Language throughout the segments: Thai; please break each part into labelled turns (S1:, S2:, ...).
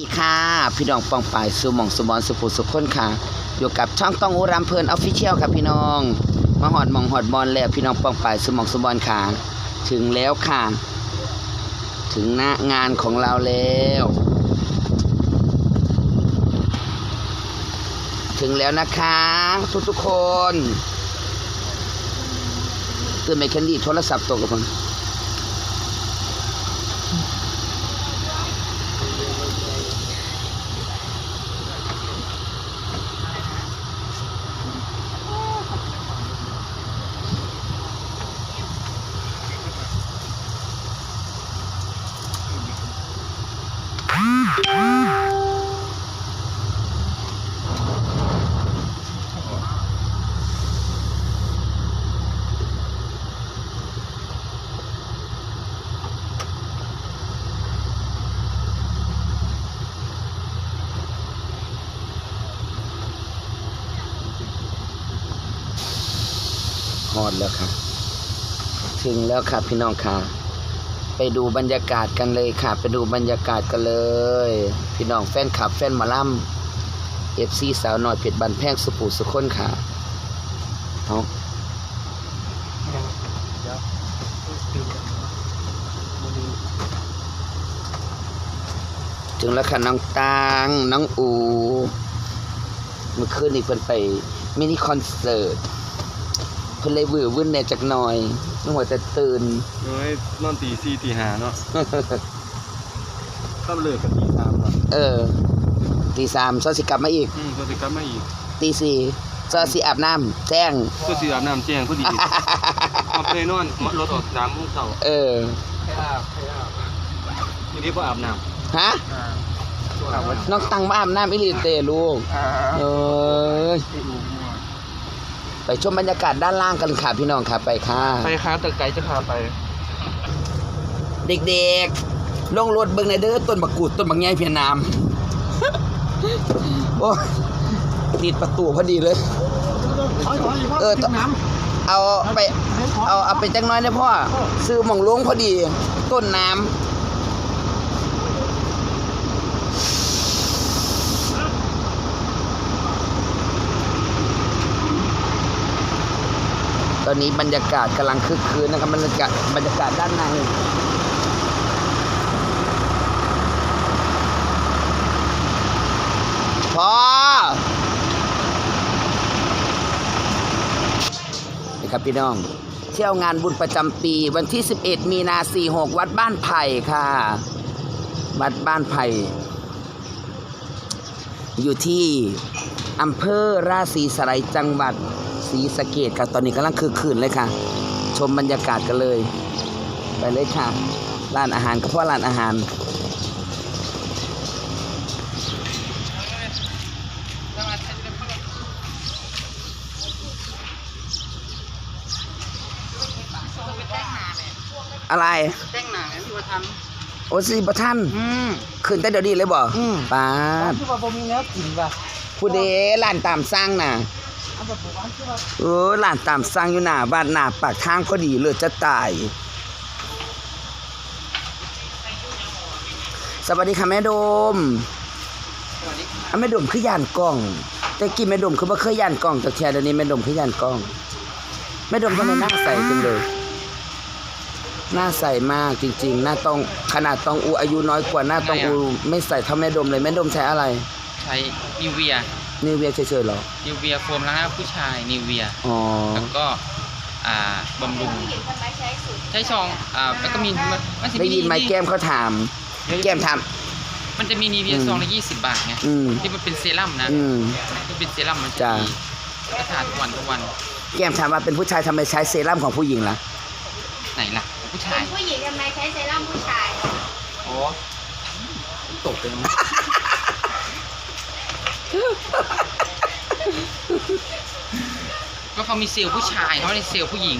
S1: ีค่ะ พี่น้องปองปายสุมองสุบอนสุภูสุขคนค่ะ อยู่กับช่องต้องอุรามเพลินออฟฟิเชียลค่ะพี่น้อง มาหอดมองหอดบอลแล้วพี่น้องปองปายสุมองสุบอนค่ะ ถึงแล้วค่ะ ถึงหน้างานของเราแล้ว ถึงแล้วนะคะ ทุกทุกคนตื่นไม่แคนดี้โทรศัพท์ตกกับผม ฮ อดแล้วค่ะ ถึงแล้วค่ะพี่น้องค่ะ ไปดูบรรยากาศกันเลยค่ะ ไปดูบรรยากาศกันเลย พี่น้องแฟนคลับแฟนมอลำเอฟซีสาวน้อยเพชรบันแพงสุปูสุคนค่ะเอาถึงแล้วค่ะน้องตางน้องอู เมื่อคืนนี้เพิ่นไปมินิคอนเสิร์ต เพิ่นเลยวื้อวุ่นแหน่จักหน่อยนึกว่าจะตื่น
S2: เอ้ยนอนตีสี่ตีห้าเนาะถ้าเลิกกันตีสามเนาะ
S1: เออตีสามซอสิกลับมาอีก
S2: อืมก็จะกลับมาอีก
S1: ตีสี่ซอสิอาบน้ำแจ้ง
S2: ก็สีอาบน้ำแจ้งพอดีเอาไปนอนรถออกสามโมงเช้า
S1: เออ
S2: ใครอาบใครอาบทีนี้พออาบน้
S1: ฮะำ
S2: อาบว่า
S1: น้องตังมาอาบน้ำอิลิเตลูกเอ้ย ไปชมบรรยากาศด้านล่างกันค่ะพี่น้องค่ะไปค่ะ
S2: ไปค้าตะไกจะพาไป
S1: เด็กๆ ลงรถเบิ่งในเด้อต้นบักกูดต้นบักใหญ่เพียนามโอ้ยติดประตูพอดีเลยเออต้องเอาไป เอาเอาไปจังน้อยนะพ่อซื้อหม่องลงพอดี ต้นน้ำ อนนี้บรรยากาศกำลังคึกคืนนะครับบรรยากาศบรรยากาศด้านในพอนี่ครับพี่น้อง เที่ยวงานบุญประจำปีวันที่ 11 มีนา 46 วัดบ้านไผ่ค่ะ วัดบ้านไผ่อยู่ที่อำเภอราศีสไลยจังหวัด ศรีสะเกดครับตอนนี้กำลังคือคืนเลยค่ะ ชมบรรยากาศกันเลย ไปเลยค่ะ ร้านอาหารก็เพราะร้านอาหารอะไร
S2: แต่งหน้าแม่พี่ว่าท
S1: โอซีประท่านำ
S2: อืม
S1: ขึ้นแต่เดี๋ยวนี้เลยบ่
S2: อืม
S1: ปาด
S2: คือว่าบ่มีแล้วกินว่ะ
S1: ผู้เดร้านตามสร้างน่ะ
S2: เออกว่า
S1: นตามสร้างอยู่หน้าบ้านหน้าปากทางพอดีเลยจะตาย สวัสดีค่ะแม่โดมอะแม่โดมคือย่านกล้อง แต่กี้แม่โดมคือบ่เคยย่านกล้องแต่แค่เดี๋ยวนี้แม่โดมคือย่านกล้อง แม่โดมทำไมหน้าใสจังเลย หน้าใสมากจริง ๆ หน้าต้องขนาดต้องอูอายุน้อยกว่าหน้าต้องอูไม่ใส่เท่าแม่โดมเลยแม่โดมใช้อะไร
S3: ใช้นิวเวีย
S1: นิวเวียเฉยๆเหรอ
S3: นิวเวียโฟมล้างหน้าผู้ชายนิวเวีย
S1: อ๋อ
S3: แล้วก็อ่าบำรุง ใช้ซองอ่าแล้วก็มีมันมันจะ
S1: ได้ยินไหมแก้มเขาถาม แก้มถาม
S3: มันจะมีนิวเวีย
S1: อืม
S3: ซองละยี่สิบบาทไง
S1: อืม
S3: ที่มันเป็นเซรั่มนะ
S1: อืม
S3: ที่เป็นเซรั่มมันจะ
S1: จ้ะ
S3: มีก็ทาทุกวันทุกวัน
S1: แก้มถามว่าเป็นผู้ชายทำไมใช้เซรั่มของผู้หญิงล่ะ
S3: ไหนล่ะของผู้ชาย
S4: ผู้หญิงทำไมใช้เซรั่มผู้ชาย
S3: โอ้ตกเลยมั้ง ก็เขามีเซลล์ผู้ชายเขาไม่ได้เซลล์ผู้หญิง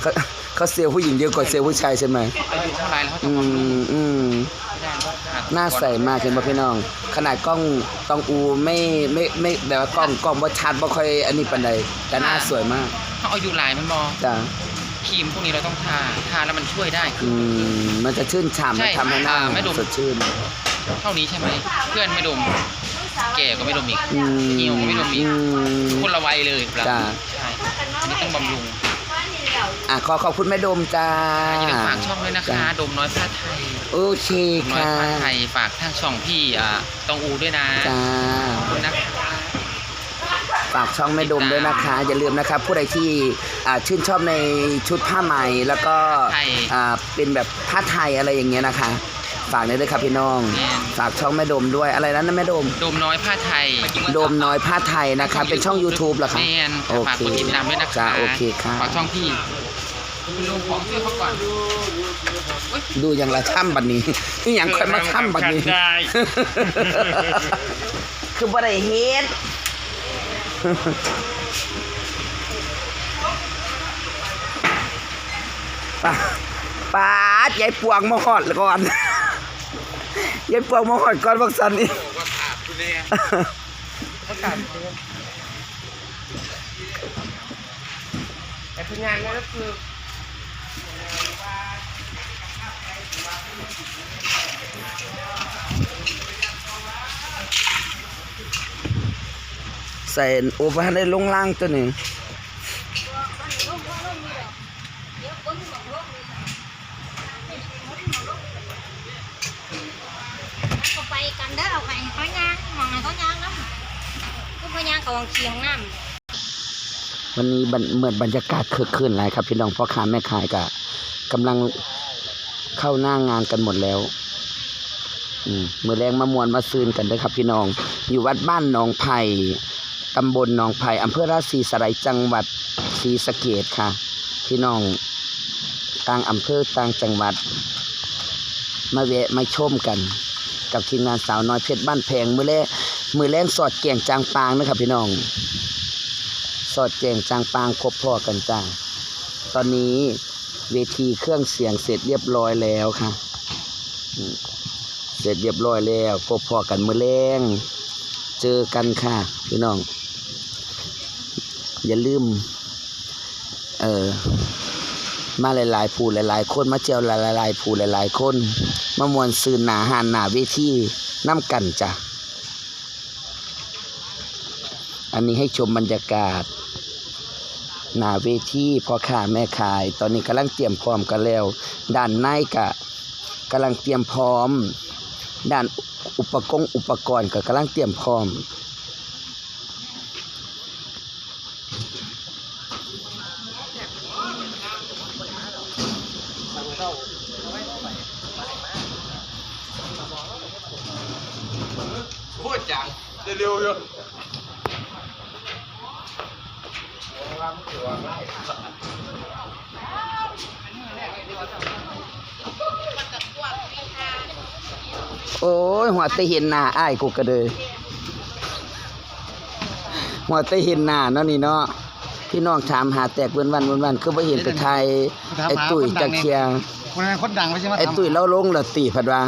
S1: เขาเขาเซลล์ผู้หญิงเยอะกว่าเซลล์ผู้ชายใช่ไหม
S3: อายุเท่าไรแล้วเขาจะ
S1: อื
S3: บำรุง
S1: มอืม
S3: ไม่ได้เขาททุก
S1: หน้าใสมากเห็นป่ะพี่น้อง ขนาดกล้องตองอูไม่ไม่ไม่แบบว่ากล้องกล้องว่าชัดว่าค่อยอันนี้ปันใดแต่หน้าสวยมาก
S3: เขาอายุหลายมันมอ
S1: จ้ะ
S3: ครีมพวกนี้เราต้องทาทาแล้วมันช่วยได้
S1: อืมมันจะชื่นฉ่ำ
S3: ใช่
S1: มันทำให้หน้า
S3: อ่าไม่ดม
S1: สดชื่น
S3: เท่านี้ใช่ไหมเพื่อนไม่ดม แก่ก็ไม่ดมอีก
S1: อืม
S3: เหี่ยวไม่ดมอีก
S1: อืม
S3: คนละวัยเลยครับ
S1: จ้า
S3: ใช่อันนี้ต้องบำรุง
S1: อะขอขอบคุณแม่ดมจ้า
S3: อย่าลืมฝากช่องด้วยนะคะดมน้อยผ้าไทย
S1: โอเค
S3: ดมน้อย
S1: ค่ะ
S3: ผ้าไทยฝากทางช่องพี่อ่าตองอูด้วยนะ
S1: จ้า
S3: ขอบคุณนะคะ
S1: ฝากช่องแม่ดมด้วยนะคะ อย่าลืมนะครับผู้ใดที่อ่าชื่นชอบในชุดผ้าไหมแล้วก็
S3: ไทย
S1: อ่าเป็นแบบผ้าไทยอะไรอย่างเงี้ยนะคะ ฝากเลยด้วยครับพี่น้อง
S3: แม่น
S1: ฝากช่องแม่ดมด้วยอะไรนั้นนะแม่ดม
S3: ดมน้อยผ้าไทย
S1: โดมน้อยผ้าไทยนะคะเป็นช่อง YouTube เหรอคะ
S3: แมน
S1: โอ
S3: ฝาก
S1: เค
S3: กดติดตามด้วยนะคะ
S1: จ้าโอเคค่ะ
S3: ฝากช่องพี่คุณลุงของช่วยเขาก่อน
S1: ดูอย่างละช่ำบัดนี้ นี่อย่างค่อยมาช่ำบัดนี้
S2: ได้
S1: คือบ่ได้เฮ็ด ป้าป้ายายปวงมาหอดก่อน ยายปวงมาหอดก่อนบักสันนี่
S3: ว่าขาดคุณแน่ว่าขาดคุณ
S2: แต่ทุกงานก็คือ
S1: ใส่โอปให้ได้ลงล่างตัวหนี้
S4: เขาไปกันเด้อเอาไปเขาย่างมองไงเขาย่างน้ำก็พย่างเขาวางเคียงน้ำ
S1: วันนี้เหมือนบรรยากาศคึกคืนหลายครับ พี่น้องพ่อค้าแม่ขายกะกำลังเข้าหน้างานกันหมดแล้วมือแรงมามวนมาซืนกันเด้อครับ พี่น้อง อยู่วัดบ้านหนองไผ่ตำบลหนองไผ่อำเภอราศีสไลยจังหวัดศรีสะเกดค่ะ พี่น้องต่างอำเภอต่างจังหวัด มาแวะมาชมกัน กับทีมงานสาวน้อยเพชรบ้านแพงมือแรกมือแรงสอดแก่งจางปางนะครับพี่น้อง สอดแจงจางปางครบพ่อกันจ้าตอนนี้เวทีเครื่องเสียงเสร็จเรียบร้อยแล้วค่ะ เสร็จเรียบร้อยแล้วครบพอกันมือแรงเจอกันค่ะ พี่น้อง อย่าลืม เออ มาหลายๆผู้หลายๆ คนมาเจียวหลายๆผู้หลายๆ คนมามวนซืนหนาหานหนาเวทีน้ำกันจ้ะอันนี้ให้ชมบรรยากาศ หนาเวทีพ่อค้าแม่ขาย ตอนนี้กำลังเตรียมพร้อมกันแล้ว ด้านในกะกำลังเตรียมพร้อม ด้านอุปกรณ์อุปกรณ์ก็กำลังเตรียมพร้อม
S3: จัง
S2: เร็วๆอยู่
S1: โอ้ยหัวแต่เห็นหน้าอ้ายกูก็เลยหัวแต่เห็นหน้าเนาะนี่เนาะพี่น้องถามหาแตกเว้นวันเว้นวันคือบ่เห็นไปไทยไอ้ตุ้ยจักเคียง
S5: คนนั้นคนดังไม่ใช่ไหม
S1: ไอ้ตุ้ยเล่าลงแล้วตีผัดว่า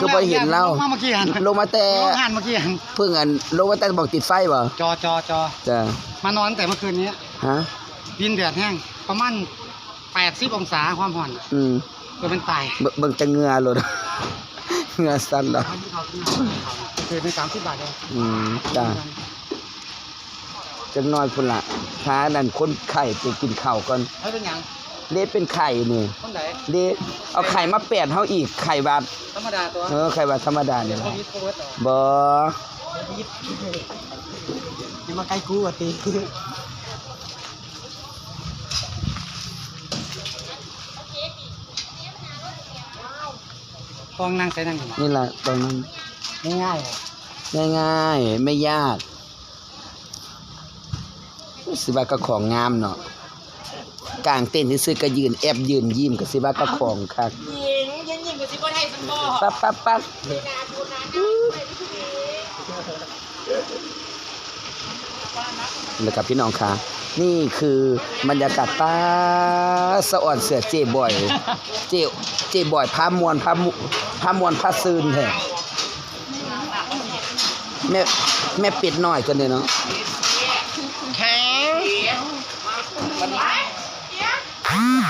S1: คือบ่เห็นเรา
S5: ลงมาเมื่อกี้หัน
S1: ลงมาแต่
S5: ลงหันเมื่อกี้หัน
S1: เพิ่งอันลงมาแต่บอกติดไฟบ่
S5: จอจอจอ
S1: จ้ะ
S5: มานอนตั้งแต่เมื่อคืนนี้
S1: ฮะ
S5: ดินแดดแห้งประมาณแปดสิบองศาความห่อน
S1: อืม
S5: ตัวเป็นตาย
S1: เบิ่งเบิ่งจะเหงื่อโลดเหงื่อสั่นแล้ว
S5: คือเป็นสามสิบบาทเอง
S1: อืมจ้ะจังน้อยพุ่นละพานั่นคนไข่ไปกินข้าวก่อน
S5: ให้เป็นหยัง
S1: เละเป็นไข่นี่
S5: ต้นไหน
S1: เละเอาไข่มาแปดเฮาอีกไข่บาท
S5: ธรรมดาตัว
S1: เออไข่บาทธรรมดานี่
S5: โค
S1: ล่ะ
S5: วิดโควิดต่อ
S1: บ่
S5: นี่มาใกล้กูอะตีฟองนั่งใส่นั่งอยู่
S1: นี่ล่ะตรงนั้น
S5: ง่ายๆ
S1: ง่ายๆ ไม่ยากสิว่าก็ของงามเนาะ กลางเต้นที่ซื้อๆก็ยืนแอบยืนยิ้มก็สิว่าก็ของคัก
S5: ยิงยิงยิงกูสิบ่ได้สันบ่
S1: ปั๊บปั๊บปั๊บนะครับพี่น้องค่ะ นี่คือบรรยากาศป้าสะอ่อนเสือเจบ่อย เจเจบ่อยพามวนพามุพามวนพาซืนแท้แม่แม่ปิดหน่อยกันเลยเนาะ
S5: แข็ง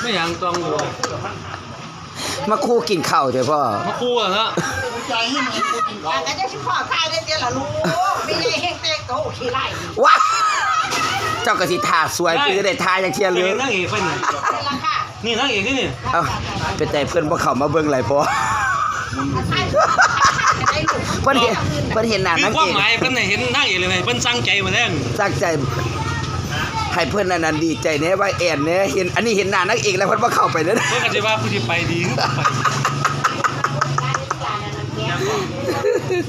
S3: ไม่ยังต้องดู
S1: มาคู่กินข้าวเถอะพ่อ
S3: มาคู่อะฮะ
S6: อะก็จะชิพอทายได้เดียวล่ะลูกไม่ได้เฮงเตกโตโอเคไล่
S1: ว้าเจ้าก็สิท่าสวยคือได้ท่าอย่างเชียร์เลย
S2: นั่งเอกไปนี่
S6: เป็นราคา
S2: นี่นั่งเอกนี่นี่
S1: เอ้าเป็นแต่เพื่อนบ่เข้ามาเบิ่งหลายพอ
S6: จะได้ลูก
S1: เพิ่นเห็นเพิ่นเห็นหน้า
S2: มี
S1: นาง
S2: ความ
S1: เอก
S2: หมายเพิ่นน่ะเห็นนั่งเอกเลยไหมเพิ่นสั่งใจมาแล้ว
S1: ตั้งใจ ให้เพิ่นนั่นนะดีใจแน่ว่าแอนเนี่ยเห็นอันนี้เห็นหน้านางเอกแล้วเพิ่นบ่เข้าไปเด้อ
S2: เพิ่นก็สิว่าผู้สิไปดีคือบ่ไป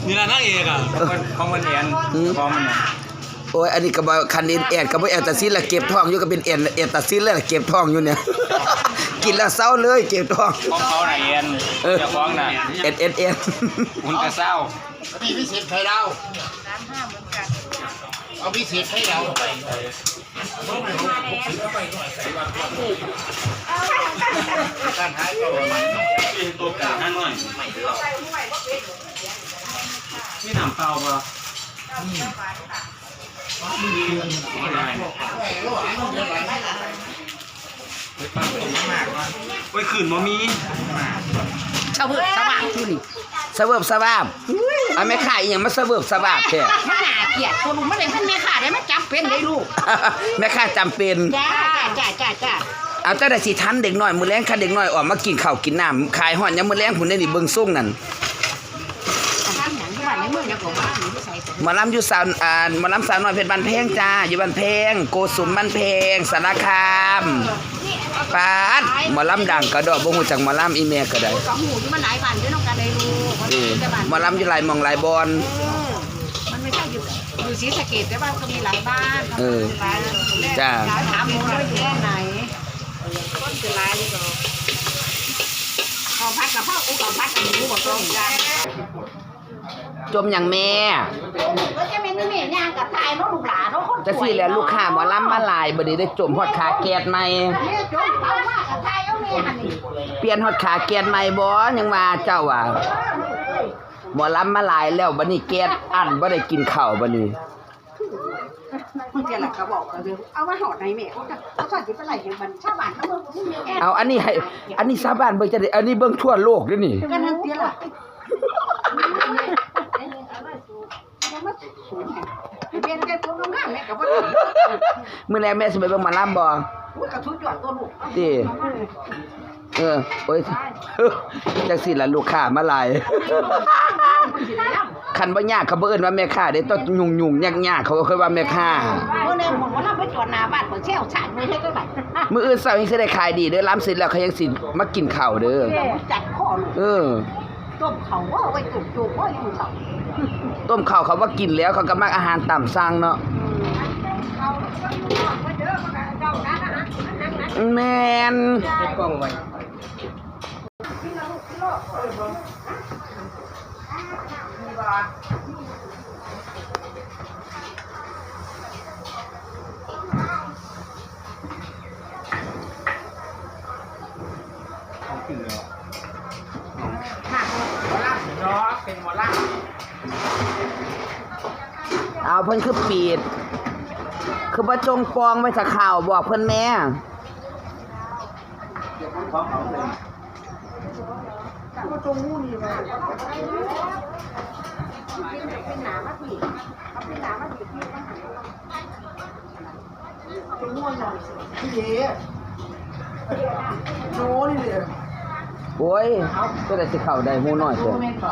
S2: นี่ล่ะนั่งเอกอะ
S3: ของมันเอียน
S1: อืม
S3: ของมันเนี่ย
S1: โอ้ยอันนี้ก็บ่คันเอ็นแอนก็บ่แอนตัดสินละเก็บท้องอยู่ก็เป็นแอนแอนตัดสินแล้วล่ะเก็บท้องอยู่เนี่ย กินแล้วเศร้าเลยเก็บท้อง
S3: ของเขาน่ะเอียน
S1: เออ
S3: เจ้าของน่ะ
S1: เอ็นเอ็นเอ็น
S3: หุ่นกระเซ้า
S7: มีพิเศษไข่ดาวเอาพิเศษไข่ดาว
S2: ตัวกลางหน่อยนี่น้ำเปล่า บ่โอ้ยขืนบ่มี
S6: ชาวเพื่อชาวบ้านทุน
S1: สะเวิบสะบาบเอาแม่ค้าอีหยังมาสะเวิบสะบาบแท้
S6: มันหนาเกลียดตัวลุงไม่ได้ท่านแม่ขาได้มันจับเป็นได้ลูก
S1: แม่ค้าจำเป็น
S6: จ้าจ้าจ้าจ้า
S1: เอาแต่ได้สิทันเด็กน้อยมื้อแลงคันเด็กน้อยออกมากินข้าวกินน้ำขายฮ้อนยามมื้อแลงพุ่นได้นี่เบิ่งส่งนั่น
S6: หมอ
S1: ลำอยู่สาวอ่าหมอลำสาวน้อยเพชรบ้านแพงจ้าอยู่บ้านแพงโกสุมบ้านแพงสารคามปาดหมอลำดังกระดอกบ่ฮู้จักหมอลำอีแม่ก็ได้
S6: สองหูที่มันหลายบ้านด้วยน้องกันได้ลูกมัน
S1: เออ
S6: แต่บ้าน
S1: หมอลำอยู่หลายหมองหลายบอน
S6: มันไม่ใช่อยู่อยู่ศรีสะเกดแต่ว่าก็มีหลายบ้าน
S1: เออ
S6: บ้าน
S1: จ้า
S6: ถามหมูว่าอยู่แค่ไหนต้นคือหลายดีกว่าข้าวผัดกับข้าวอุ้งข้าวผัดกับหมูบอกตรงกัน
S1: จมอย่างแม่
S6: ก็จะเป็นนี่ย่างกับทายเนาะลูกหลานเนาะคน
S1: จังซี่แหละลูกค้าหมอลำมาหลายบ่ได้ได้จมฮอดขาแก๊สใหม่
S6: เนี่ยจมเขามากกับทายเอาเนี่ยหันนี่
S1: เปลี่ยนฮอดขาแก๊สใหม่บ่ยังว่าเจ้าว่าหมอลำมาหลายแล้วบัดนี้แก๊สอั้นบ่ได้กินข้าวบัดนี้
S6: มันจะหลักกระบอกกันเลยเอามาหอดในแม่เขาจะเขาจะจิบอะไรอย่างมันชาวบ้านเขาเมืองเขามีแอ
S1: เอาอันนี้ให้อันนี้ชาวบ้านเบิ่งจะได้อันนี้เบิ่งทั่วโลกเด้อนี่
S6: ก็นั่นเตี้ยล่ะยัง มาสูงไงเป็นแค่ตัวงามแม่กับว่า
S1: มื้อแรกแม่สิไปเบิ่งหมอลำบ่
S6: กระทุ้ยอดตัวลูก
S1: ติเออโอ้ยจังซี่ล่ะลูกค้ามาหลายคันบ่ยากเขาบ่เอิ้นว่าแม่ค้าเด้ต้องยุ่งๆยากๆเขาก็ค่อยว่าแม่ค้า
S6: เมื่อเนี่ยผมว่าเราไปจอดหน้าบ้านเปิดเชี่ยวชาญไม่ใช่ก็แบบ
S1: มื้ออื่นเช้ายังสิได้ขายดีเด้อล้ำเสร็จแล้วเขายังสิมากินข้าวเด้อ
S6: จัดข้อลูก
S1: เออ
S6: ต้มเขาว่าไว้จุกจุกว่ายังเขา
S1: ต้มข้าวเขาว่ากินแล้วเขาก็มักอาหารตามสั่งเนาะแม่น
S3: กล้องไว้
S1: เอา เพิ่นคือปิดคือบ่จงปองไว้สักข่าวบอกเพิ่นแม่
S6: เป็นหนามาถีเอาเป็นหนามาถีที่มันเป็นง่วงหน่อยสิ
S1: โอ้ยก็ได้สิเข้าได้หมู่น้อยเด้ออ่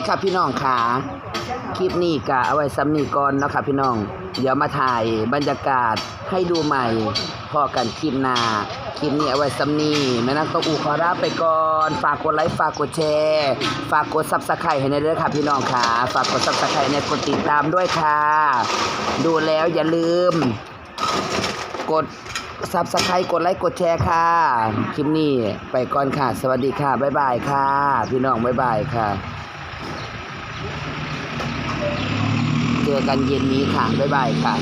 S1: คครับพี่น้องค่ะคลิปนี้กะเอาไว้ซ้ำนี้ก่อนเนาะครับพี่น้อง เดี๋ยวมาถ่ายบรรยากาศให้ดูใหม่พอกันคลิปหน้าคลิปนี้เอาไว้ซ้ำนี้แม่นักตอูขอลาไปก่อน ฝากกดไลค์ฝากกดแชร์ ฝากกดซับสไครต์ให้ในเด้อค่ะพี่น้องค่ะ ฝากกดซับสไครต์ในกดติดตามด้วยค่ะ ดูแล้วอย่าลืม กดซับสไครต์กดไลค์กดแชร์ค่ะ คลิปนี้ไปก่อนค่ะ สวัสดีค่ะ บ๊ายบายค่ะ พี่น้องบ๊ายบายค่ะ เจอกันเย็นนี้ค่ะ บ๊ายบายค่ะ